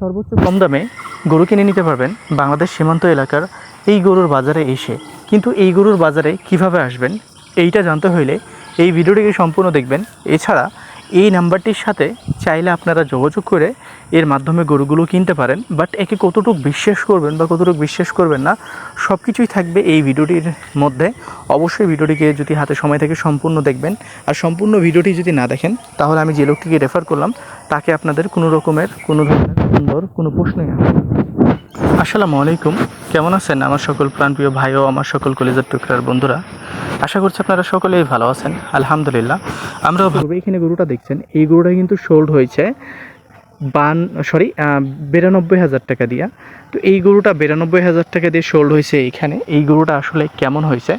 সর্বোচ্চ কম দামে গরু কিনে নিতে পারবেন বাংলাদেশ সীমান্ত এলাকার এই গরুর বাজারে এসে। কিন্তু এই গরুর বাজারে কীভাবে আসবেন, এইটা জানতে হইলে এই ভিডিওটিকে সম্পূর্ণ দেখবেন। এছাড়া এই নাম্বারটির সাথে চাইলে আপনারা যোগাযোগ করে এর মাধ্যমে গরুগুলো কিনতে পারেন। বাট একে কতটুকু বিশ্বাস করবেন বা কতটুকু বিশ্বাস করবেন না সব কিছুই থাকবে এই ভিডিওটির মধ্যে। অবশ্যই ভিডিওটিকে যদি হাতে সময় থেকে সম্পূর্ণ দেখবেন। আর সম্পূর্ণ ভিডিওটি যদি না দেখেন, তাহলে আমি যে লোকটিকে রেফার করলাম, তাকে আপনাদের কোনো রকমের কোনো ধরনের সুন্দর কোনো প্রশ্নই না। আসসালামু আলাইকুম। কেমন আছেন আমার সকল প্রাণপ্রিয় ভাই ও আমার সকল কলেজের টুকরার বন্ধুরা? আশা করছি আপনারা সকলেই ভালো আছেন। আলহামদুলিল্লাহ। আমরা এখানে গরুটা দেখছেন এই গরুটা কিন্তু সোল্ড হয়েছে বান সরি বিরানব্বই হাজার টাকা দিয়া। তো এই গরুটা বিরানব্বই হাজার টাকা দিয়ে সোল্ড হয়েছে এইখানে এই গরুটা আসলে কেমন হয়েছে?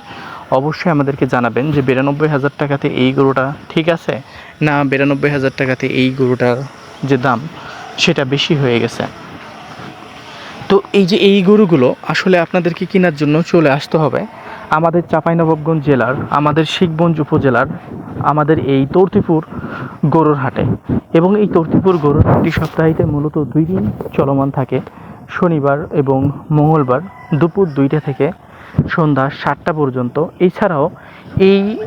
অবশ্যই আমাদেরকে জানাবেন যে বিরানব্বই হাজার টাকাতে এই গরুটা ঠিক আছে? না বিরানব্বই হাজার টাকাতে এই গরুটার যে দাম। সেটা বেশি হয়ে গেছে। তো এই যে এই গরুগুলো আসলে আপনাদেরকে কেনার জন্য চলে আসতে হবে। আমাদের চাঁপাইনবাবগঞ্জ জেলার, আমাদের শিখগঞ্জ উপজেলার, আমাদের এই তর্তিপুর গরুর হাটে। এবং এই তর্তিপুর গরুর হাটটি সপ্তাহিতে মূলত দুই দিন চলমান থাকে। শনিবার এবং মঙ্গলবার দুপুর দুইটা থেকে সন্ধ্যা সাতটা পর্যন্ত। এছাড়াও এই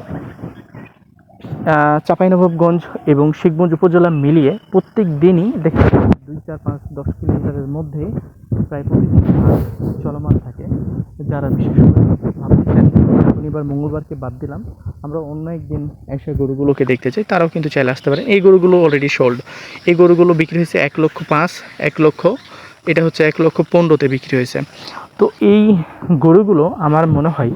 চাঁপাইনবাবগঞ্জ এবং শিখগঞ্জ উপজেলা মিলিয়ে প্রত্যেক দিনই দেখা দুই, চার, পাঁচ, দশ কিলোমিটারের মধ্যে প্রায় প্রতিদিন চলমান থাকে, যারা বিশেষ করে শনিবার, মঙ্গলবারকে বাদ দিলাম। আমরা অন্য একদিন এসে গরুগুলোকে দেখতে চাই, তারাও কিন্তু চাইলে আসতে পারেন। এই গরুগুলো অলরেডি সোল্ড এই গরুগুলো বিক্রি হয়েছে এক লক্ষ পাঁচ, এক লক্ষ, এটা হচ্ছে এক লক্ষ পনেরোতে বিক্রি হয়েছে। তো এই গরুগুলো আমার মনে হয়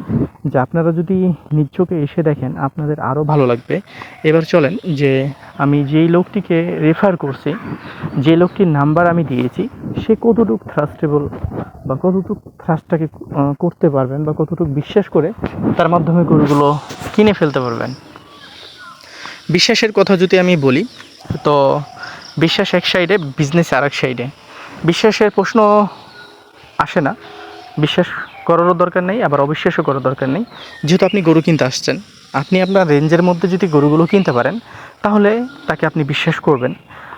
যে আপনারা যদি নিজ এসে দেখেন, আপনাদের আরও ভালো লাগবে। এবার চলেন যে আমি যেই লোকটিকে রেফার করছি, যে লোকটির নাম্বার আমি দিয়েছি, সে কতটুকু থ্রাস্টেবল বা কতটুকু থ্রাস্টটাকে করতে পারবেন বা কতটুকু বিশ্বাস করে তার মাধ্যমে গরুগুলো কিনে ফেলতে পারবেন। বিশ্বাসের কথা যদি আমি বলি, তো বিশ্বাস এক সাইডে বিজনেস আর এক সাইডে বিশ্বাসের প্রশ্ন আসে না। বিশ্বাস করারও দরকার নেই, আবার অবিশ্বাসও করার দরকার নেই। যেহেতু আপনি গরু কিনতে আসছেন, আপনি আপনার রেঞ্জের মধ্যে যদি গরুগুলো কিনতে পারেন, তাহলে তাকে আপনি বিশ্বাস করবেন।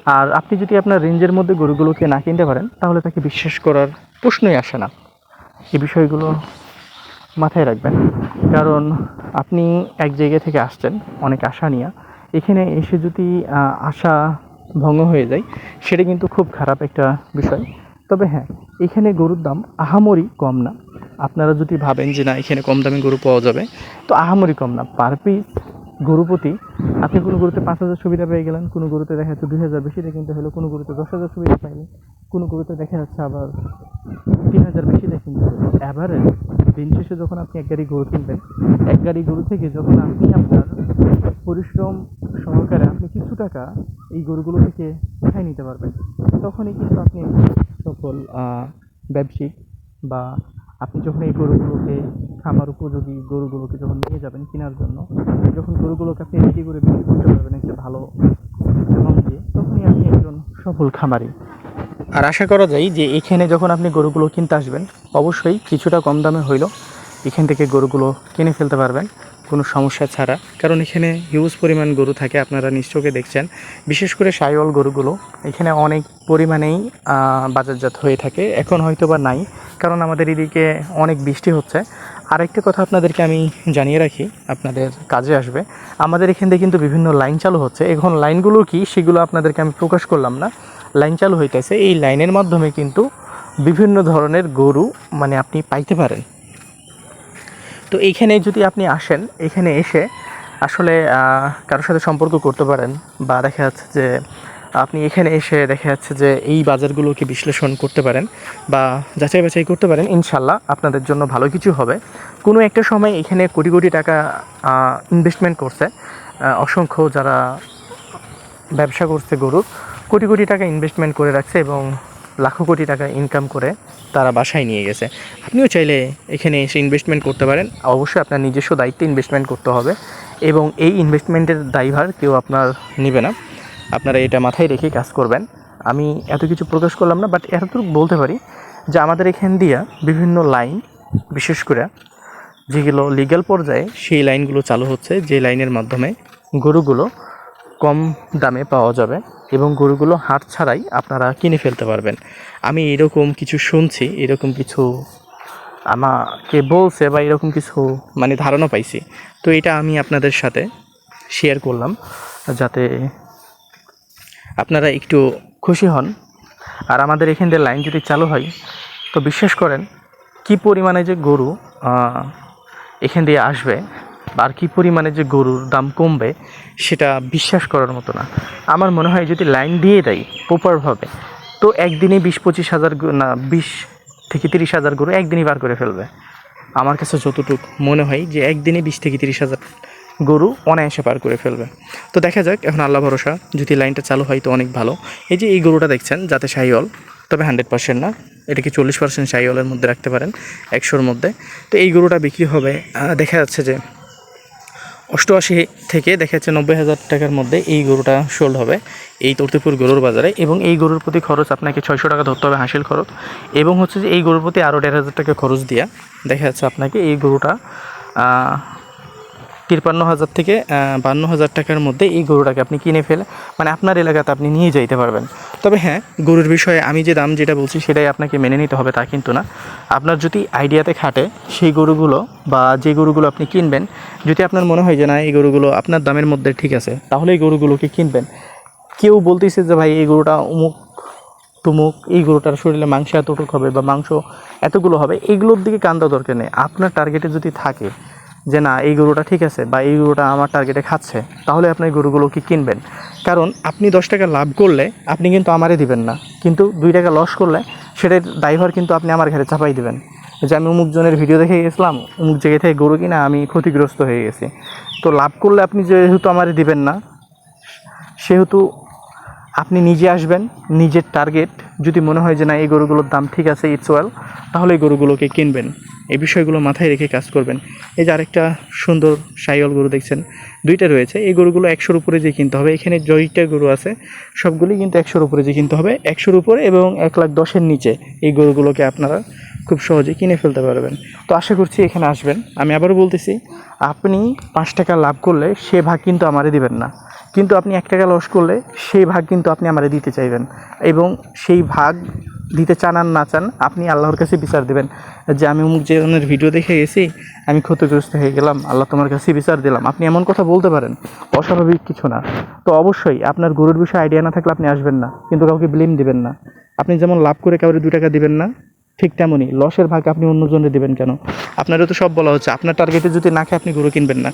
আর আপনি যদি আপনার রেঞ্জের মধ্যে গরুগুলোকে না কিনতে পারেন, তাহলে তাকে বিশ্বাস করার প্রশ্নই আসে না। এই বিষয়গুলো মাথায় রাখবেন। কারণ আপনি এক জায়গা থেকে আসছেন, অনেক আশা নিয়ে। এখানে এসে যদি আশা ভঙ্গ হয়ে যায়, সেটা কিন্তু খুব খারাপ একটা বিষয়। তবে হ্যাঁ এখানে গরুর দাম আহামরি কম না। আপনারা যদি ভাবেন যে না, এখানে কম দামে গরু পাওয়া যাবে, তো আহামরি কম না। পার পিস গরু প্রতি আপনি কোনো গরুতে পাঁচ হাজার সুবিধা পেয়ে গেলেন, কোনো গরুতে দেখা যাচ্ছে দুই হাজার বেশি দিয়ে কিনতে হলো, কোনো গরুতে দশ হাজার সুবিধা পাইলেন, কোনো গরুতে দেখা যাচ্ছে আবার তিন হাজার বেশি কিনতে হলো। অ্যাভারেজ দিন শেষে যখন আপনি এক গাড়ি গরু কিনবেন, এক গাড়ি গরু থেকে যখন আপনি আপনার পরিশ্রম সহকারে আপনি কিছু টাকা এই গরুগুলো থেকে উঠাই নিতে পারবেন, তখনই কিন্তু আপনি সকল ব্যবসায়িক বা আপনি যখন এই গরুগুলোকে, খামার উপযোগী গরুগুলোকে যখন নিয়ে যাবেন কেনার জন্য, যখন গরুগুলোকে আপনি রেডি করে বিক্রি করতে পারবেন একটা ভালো দিয়ে, তখনই আপনি একজন সফল খামারি। আর আশা করা যায় যে এখানে যখন আপনি গরুগুলো কিনতে আসবেন, অবশ্যই কিছুটা কম দামে হইল এখান থেকে গরুগুলো কিনে ফেলতে পারবেন। কোনো সমস্যা ছাড়া। কারণ এখানে হিউজ পরিমাণ গরু থাকে, আপনারা নিশ্চয়ই দেখছেন। বিশেষ করে সাইওয়াল গরুগুলো, এখানে অনেক পরিমাণেই বাজারজাত হয়ে থাকে। এখন হয়তো বা নাই, কারণ আমাদের এদিকে অনেক বৃষ্টি হচ্ছে। আরেকটা কথা আপনাদেরকে আমি জানিয়ে রাখি, আপনাদের কাজে আসবে। আমাদের এখান থেকে কিন্তু বিভিন্ন লাইন চালু হচ্ছে। এখন লাইনগুলো কি, সেগুলো আপনাদেরকে আমি প্রকাশ করলাম না। লাইন চালু হইতেছে। এই লাইনের মাধ্যমে কিন্তু বিভিন্ন ধরনের গরু মানে আপনি পাইতে পারেন। তো এইখানে যদি আপনি আসেন এখানে এসে আসলে কারোর সাথে সম্পর্ক করতে পারেন বা দেখা যাচ্ছে যে আপনি এখানে এসে দেখা যাচ্ছে যে এই বাজারগুলোকে বিশ্লেষণ করতে পারেন বা যাচাই বাছাই করতে পারেন, ইনশাল্লাহ আপনাদের জন্য ভালো কিছু হবে। কোনো একটা সময় এখানে কোটি কোটি টাকা ইনভেস্টমেন্ট করছে। অসংখ্য যারা ব্যবসা করছে গরুর কোটি কোটি টাকা ইনভেস্টমেন্ট করে রাখছে এবং লাখো কোটি টাকা ইনকাম করে তারা বাসায় নিয়ে গেছে। আপনিও চাইলে এখানে এসে ইনভেস্টমেন্ট করতে পারেন। অবশ্যই আপনার নিজস্ব দায়িত্বে ইনভেস্টমেন্ট করতে হবে এবং এই ইনভেস্টমেন্টের দায়ভার কেউ আপনার নেবে না। আপনারা এটা মাথায় রেখে কাজ করবেন। আমি এত কিছু প্রকাশ করলাম না বাট এতটুকু বলতে পারি যে আমাদের এখান দিয়া বিভিন্ন লাইন বিশেষ করে যেগুলো লিগ্যাল পর্যায়ে, সেই লাইনগুলো চালু হচ্ছে, যে লাইনের মাধ্যমে গরুগুলো কম দামে পাওয়া যাবে। এবং গরুগুলো হাট ছাড়াই আপনারা কিনে ফেলতে পারবেন। আমি এরকম কিছু শুনছি, এরকম কিছু আমাকে বলছে বা এরকম কিছু মানে ধারণা পাইছি। তো এটা আমি আপনাদের সাথে শেয়ার করলাম যাতে আপনারা একটু খুশি হন। আর আমাদের এখান দিয়ে লাইন যদি চালু হয়, তো বিশ্বাস করেন, কি পরিমাণে যে গরু এখান দিয়ে আসবে আর কী পরিমাণে যে গরুর দাম কমবে, সেটা বিশ্বাস করার মতো না। আমার মনে হয় যদি লাইন দিয়ে দেয় প্রপারভাবে, তো একদিনে বিশ পঁচিশ হাজার না, বিশ থেকে তিরিশ হাজার গরু একদিনই বার করে ফেলবে। আমার কাছে যতটুকু মনে হয় যে একদিনে বিশ থেকে তিরিশ হাজার গরু অনায়াসে পার করে ফেলবে। তো দেখা যাক, এখন আল্লাহ ভরসা, যদি লাইনটা চালু হয় তো অনেক ভালো। এই যে এই গরুটা দেখছেন, যাতে শাহিওল তবে হান্ড্রেড পার্সেন্ট না। এটাকে চল্লিশ পার্সেন্ট শাহিওলের মধ্যে রাখতে পারেন, একশোর মধ্যে। তো এই গরুটা বিক্রি হবে দেখা যাচ্ছে যে অষ্টআশি থেকে দেখা যাচ্ছে নব্বই হাজার টাকার মধ্যে এই গরুটা সোল্ড হবে এই তর্তিপুর গরুর বাজারে এবং এই গরুর প্রতি খরচ আপনাকে ছয়শো টাকা ধরতে হবে হাসিল খরচ এবং হচ্ছে যে এই গরুর প্রতি আরও দেড় হাজার টাকা খরচ দেওয়া দেখা যাচ্ছে আপনাকে এই গরুটা তিপ্পান্ন হাজার থেকে বান্ন হাজার টাকার মধ্যে এই গরুটাকে আপনি কিনে ফেলে মানে আপনার এলাকাতে আপনি নিয়ে যাইতে পারবেন। তবে হ্যাঁ গরুর বিষয়ে আমি যে দাম যেটা বলছি সেটাই আপনাকে মেনে নিতে হবে, তা কিন্তু না। আপনার যদি আইডিয়াতে খাটে, সেই গরুগুলো বা যে গরুগুলো আপনি কিনবেন, যদি আপনার মনে হয় যে না, এই গরুগুলো আপনার দামের মধ্যে ঠিক আছে, তাহলে এই গরুগুলোকে কিনবেন। কেউ বলতেছে যে ভাই, এই গরুটা অমুক তুমুক, এই গরুটার শরীরে মাংস এতটুক হবে বা মাংস এতগুলো হবে এইগুলোর দিকে কান্দা দরকার নেই। আপনার টার্গেটে যদি থাকে যে না, এই গরুটা ঠিক আছে বা এই গরুটা আমার টার্গেটে খাচ্ছে, তাহলে আপনি এই গরুগুলোকে কিনবেন? কারণ আপনি দশ টাকা লাভ করলে আপনি কিন্তু আমারে দিবেন না। কিন্তু দুই টাকা লস করলে সেটার ড্রাইভার কিন্তু আপনি আমার ঘরে চাপাই দিবেন। যে আমি অমুক জনের ভিডিও দেখে গেছিলাম, অমুক জায়গা থেকে গরু কিনা আমি ক্ষতিগ্রস্ত হয়ে গেছি। তো লাভ করলে আপনি যেহেতু আমারে দিবেন না, সেহেতু আপনি নিজে আসবেন, নিজের টার্গেট যদি মনে হয় যে না, এই গরুগুলোর দাম ঠিক আছে ইটস ওয়েল তাহলে এই গরুগুলোকে কিনবেন। এই বিষয়গুলো মাথায় রেখে কাজ করবেন। এই যে আরেকটা সুন্দর সাইওয়াল গরু দেখছেন, দুইটা রয়েছে। এই গরুগুলো একশোর উপরে যে কিনতে হবে, এখানে জয়টা গরু আছে সবগুলি কিন্তু একশোর উপরে যে কিনতে হবে, একশোর উপরে এবং এক লাখ দশের নিচে এই গরুগুলোকে আপনারা খুব সহজে কিনে ফেলতে পারবেন। তো আশা করছি এখানে আসবেন। আমি আবারও বলতেছি, আপনি পাঁচ টাকা লাভ করলে সে ভাগ কিন্তু আমারে দিবেন না। কিন্তু আপনি এক টাকা লস করলে সেই ভাগ কিন্তু আপনি আমারে দিতে চাইবেন। এবং সেই ভাগ দিতে চান আর না চান, আপনি আল্লাহর কাছে বিচার দেবেন। যে আমি অমুক ধরনের ভিডিও দেখে গেছি, আমি ক্ষতিগ্রস্ত হয়ে গেলাম, আল্লাহ তোমার কাছে বিচার দিলাম। আপনি এমন কথা বলতে পারেন, অস্বাভাবিক কিছু না। তো অবশ্যই আপনার গরুর বিষয়ে আইডিয়া না থাকলে আপনি আসবেন না, কিন্তু কাউকে ব্লেম দিবেন না। আপনি যেমন লাভ করে কাউকে দু টাকা দিবেন না, ঠিক তেমনই লসের ভাগ আপনি অন্যজনে দিবেন কেন? আপনারও তো সব বলা হচ্ছে, আপনার টার্গেটে যদি না খায় আপনি গরু কিনবেন না।